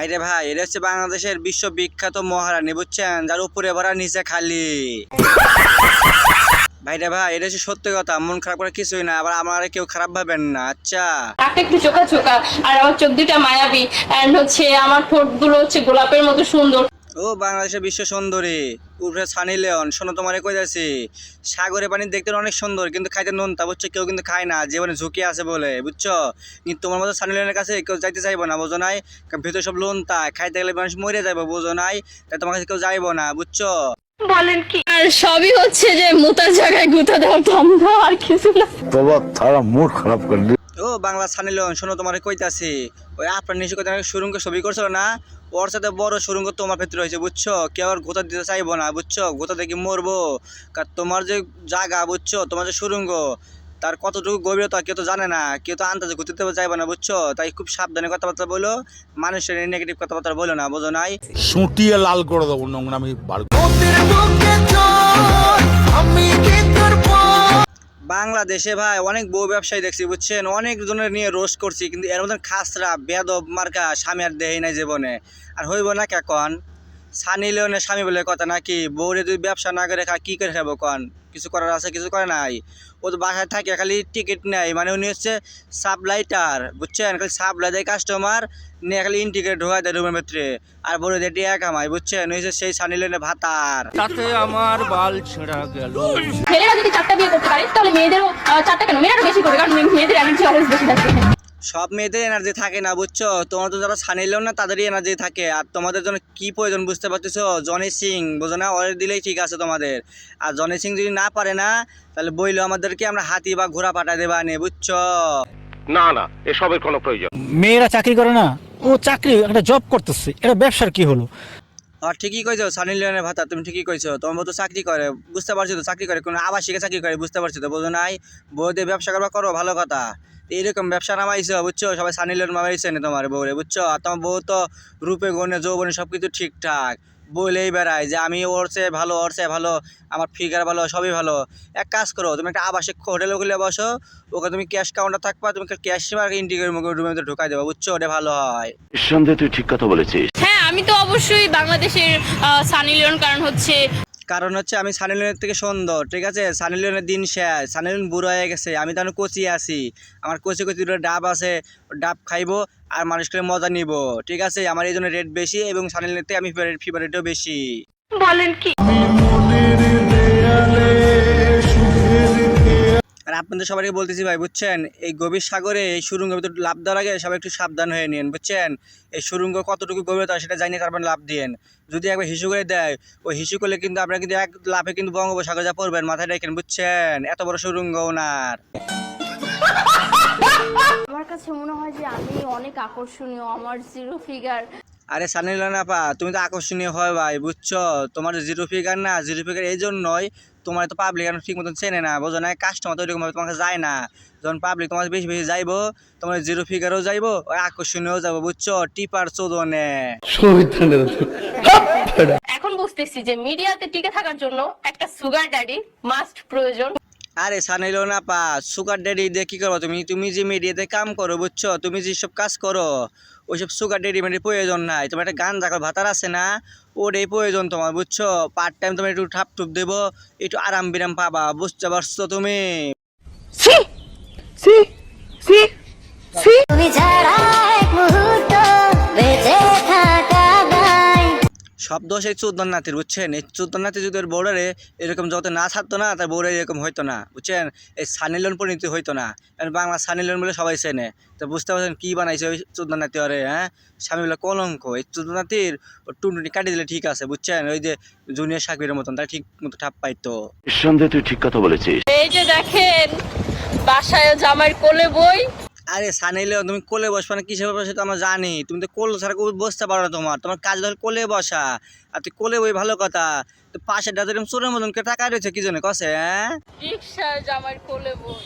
ভাইরে ভাই, এটা হচ্ছে বাংলাদেশের বিশ্ববিখ্যাত মহারানী, বুঝছেন? যার উপরে ভরা নিচে খালি। ভাইরে ভাই, এটা হচ্ছে সত্যি কথা, মন খারাপ করে কিছুই না, আবার আমার কেউ খারাপ ভাবেন না আচ্ছা। একটু চোখা চোখা, আর আমার চোখ দুটা মায়াবী অ্যান্ড হচ্ছে আমার ঠোঁটগুলো হচ্ছে গোলাপের মতো সুন্দর। ও বাংলাদেশের বিশ্ব সুন্দরী। উপরে সানি লেন শোনো তোমার কই যাচ্ছি সাগরে পানি দেখতে অনেক সুন্দর কিন্তু খাইতে নোনতা বুঝছ? কেউ কিন্তু খায় না জীবনে ঝুঁকি আছে বলে বুঝছ? কিন্তু তোমার মতো সানি লেনের কাছে কেউ যাইতে চাইব না বোঝো নাই? ভিতরে সব লোন তা খাইতে গেলে মানুষ মরে যাব বোঝো নাই? তাই তোমার কাছে কেউ যাইবো না বুঝছ? বলেন কি? আর সবই হচ্ছে যে মোতার জায়গায় গুতা দেওয়ার ধন্ধা আর কিছু না। তারা মুড খারাপ করে ও বাংলা সানি লিওন শোনো তোমারে কইতাছি। ওই আপনার নিশ্চয় কথা সুরঙ্গ ছবি করছিল না? ওর সাথে বড় সুরঙ্গ তোমার ক্ষেত্রে হয়েছে বুঝছ? কেউ আর গোতা দিতে চাইব না বুঝছ? গোতা দেখি মরবো। কারণ তোমার যে জায়গা বুঝছ? তোমার যে সুরঙ্গ তার কতটুকু গভীরতা কেউ তো জানে না। কেউ তো আন্দাজে ঘুরতে যাইবো না বুঝছ? তাই খুব সাবধানে কথাবার্তা বলো মানুষের নেগেটিভ কথাবার্তা বলো না বোঝো নাই? সুটিয়ে লাল করে দেবো নোংরামি বার বাংলাদেশে ভাই অনেক বউ ব্যবসায়ী দেখছি, বুঝছেন? অনেক জনের নিয়ে রোস্ট করছি, কিন্তু এর মধ্যে খাসরা, বেদব মার্কা স্বামী আর দেহে নাই জীবনে। আর হইব না কে কন? সানি লিওনের স্বামী বলে কথা নাকি? বউরে যদি ব্যবসা না করে খা কি করে খাব কন? কিছু করার আছে কিছু করে নাই। ও তো বাসায় থাকে খালি টিকিট নেয়। মানে উনি হচ্ছে সাপ্লাইটার বুঝছেন? খালি সাপ্লাই দেয় কাস্টমার নিয়ে খালি ইন্টিগ্রেট ঢোকা দেয় রুমের ভিতরে। আর বড় দিয়ে টিয়া কামাই বুঝছেন? ওই হচ্ছে সেই সানি লিওনের ভাতার। তাতে আমার বাল ছেঁড়া গেল। ছেলেরা যদি চারটা বিয়ে করতে পারে তাহলে মেয়েদেরও চারটা কেন? মেয়েরা বেশি করে কারণ মেয়েদের এনার্জি অলওয়েজ বেশি থাকে। সব মেয়েদের এনার্জি থাকে না বুঝছ? তোমার তো যারা ছানিলেও না তাদেরই এনার্জি থাকে। আর তোমাদের জন্য কি প্রয়োজন বুঝতে পারতেছো? জনি সিং বোঝো না? অর্ডার দিলেই ঠিক আছে তোমাদের। আর জনি সিং যদি না পারে না তাহলে বইলো আমাদেরকে আমরা হাতি বা ঘোড়া পাঠা দেবা নে বুঝছ? না না এসবের কোনো প্রয়োজন। মেয়েরা চাকরি করে না ও চাকরি একটা জব করতেছে এটা ব্যবসার কি হলো? আর ঠিকই কইছো সানি লিওনের ভাতা তুমি ঠিকই কইছো। তোমার মতো চাকরি করে বুঝতে পারছ তো চাকরি করে কোনো আবাসিকে চাকরি করে বুঝতে পারছ তো বোঝো নাই? বউদের ব্যবসা করবা করো ভালো কথা। এইরকম ব্যবসা নামাইছো বুঝছ? সবাই সানি লিওন নামাইছে না তোমার বউরে বুঝছ? আর তোমার বউ তো রূপে গণে যৌবনে সব কিছু ঠিকঠাক বলেই বেড়ায় যে আমি ওর চেয়ে ভালো ওর চেয়ে ভালো আমার ফিগার ভালো সবই ভালো। এক কাজ করো তুমি একটা আবাসিক হোটেলে খুলে বসো ওকে তুমি ক্যাশ কাউন্টার থাকবা তুমি ক্যাশ ইন্টিগ্রেট রুমের মধ্যে ঢুকাই দেবো বুঝছ? ওটা ভালো হয়। নিঃসন্দেহে তুই ঠিক কথা বলেছিস। হ্যাঁ আমি তো অবশ্যই বাংলাদেশের সানি লিওন কারণ হচ্ছে কারণ হচ্ছে আমি সানি লিওনের থেকে সুন্দর ঠিক আছে? সানি লিওনের দিন শেষ, সানি লিওন বুড়ো হয়ে গেছে, আমি তখন কচি আছি। আমার কচি কচি দুটো ডাব আছে, ডাব খাইবো আর মানুষকে মজা নিব, ঠিক আছে? আমার এই জন্য রেট বেশি এবং সানি লিওনের থেকে আমি ফেভারিটও বেশি। বলেন কি? আপনাদের সবাইকে বলতেছি ভাই, বুঝছেন? এই গভীর সাগরে এই সুরঙ্গের ভিতরে লাভ দেওয়ার আগে সবাই একটু সাবধান হয়ে নিন বুঝছেন? এই সুরঙ্গ কতটুকু গভীরতা সেটা জানি তারপর লাভ দিয়েন। যদি একবার হিসু করে দেয়, ওই হিসু করলে কিন্তু আপনারা কিন্তু এক লাভে কিন্তু বঙ্গোপসাগর যা পড়বেন, মাথায় রেখেন, বুঝছেন? এত বড় সুরঙ্গ ওনার। আমার কাছে মনে হয় যে আমি অনেক আকর্ষণীয়, আমার জিরো ফিগার আরে সানিল আপা তুমি তো আকর্ষণীয় হয় ভাই বুঝছ? তোমার জিরো ফিগার না জিরো ফিগার এই জন্যই তোমার তো পাবলিক এখন ঠিক মতন চেনে না বোঝো না? কাস্টমার তো ওইরকম ভাবে তোমাকে যায় না। যখন পাবলিক তোমার বেশি বেশি যাইবো তোমার জিরো ফিগারও যাইবো ওই আকর্ষণীয় যাব বুঝছ? টিপার চোদনে। এখন বুঝতেছি যে মিডিয়াতে টিকে থাকার জন্য একটা সুগার ড্যাডি মাস্ট প্রয়োজন। আরে সানিল আপা সুগার ড্যাডি দিয়ে কি করব? তুমি তুমি যে মিডিয়াতে কাম করো বুঝছ? তুমি যেসব কাজ করো ওইসব সুগার ড্যাডি মানে প্রয়োজন নাই। তোমার একটা গান জাগার ভাতার আছে না? ওটাই প্রয়োজন তোমার বুঝছ? পার্ট টাইম তোমার একটু ঠাপ টুপ দেবো একটু আরাম বিরাম পাবা বুঝতে পারছ তুমি? তুমি ছাড়া সব দোষ এই চোদ্দ নাতির বুঝছেন? এই চোদ্দ নাতি যদি ওর এরকম যত না থাকতো না তার বৌড়ে এরকম হইতো না বুঝছেন? এই সানিলন পরিণতি হইতো না। কারণ বাংলা সানিলন বলে সবাই চেনে। তো বুঝতে পারছেন কী বানাইছে ওই চোদ্দ নাতি ওরে হ্যাঁ? স্বামী বলে কলঙ্ক। এই চোদ্দ নাতির ও টুনটুনি কাটিয়ে দিলে ঠিক আছে বুঝছেন? ওই যে জুনিয়র সাকিবের মতন তার ঠিক মতো ঠাপ পাইতো। নিঃসন্দেহে তুই ঠিক কথা বলেছিস। এই যে দেখেন বাসায় জামাইয়ের কোলে বই। আরে সানিলে তুমি কোলে বসবা না কিসের বসে তো আমরা জানি। তুমি তো কোল ছাড়া কেউ বসতে পারো না তোমার। তোমার কাজ ধর কোলে বসা। আর তুই কোলে বই ভালো কথা। তো পাশে ডাক্তার চোরের মতন কে টাকা রয়েছে কি জন্য? কসে হ্যাঁ জামাইয়ের কোলে বই।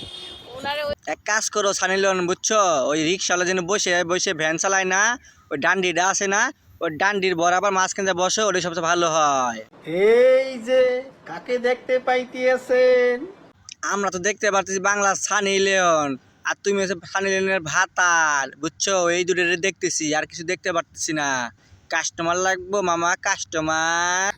এক কাজ করো সানি লিওন বুঝছ? ওই রিক্সাওয়ালা যেন বসে বসে ভ্যান চালায় না ওই ডান্ডিটা আছে না ওই ডান্ডির বরাবর মাঝখানে বসে ওটাই সবচেয়ে ভালো হয়। এই যে কাকে দেখতে পাইতেছেন? আমরা তো দেখতে পারতেছি বাংলা সানি লিওন। আর তুমি হচ্ছে ফানি লেনের ভাতাল, বুঝছ? এই দুটো দেখতেছি, আর কিছু দেখতে পারতেছি না। কাস্টমার লাগবো মামা কাস্টমার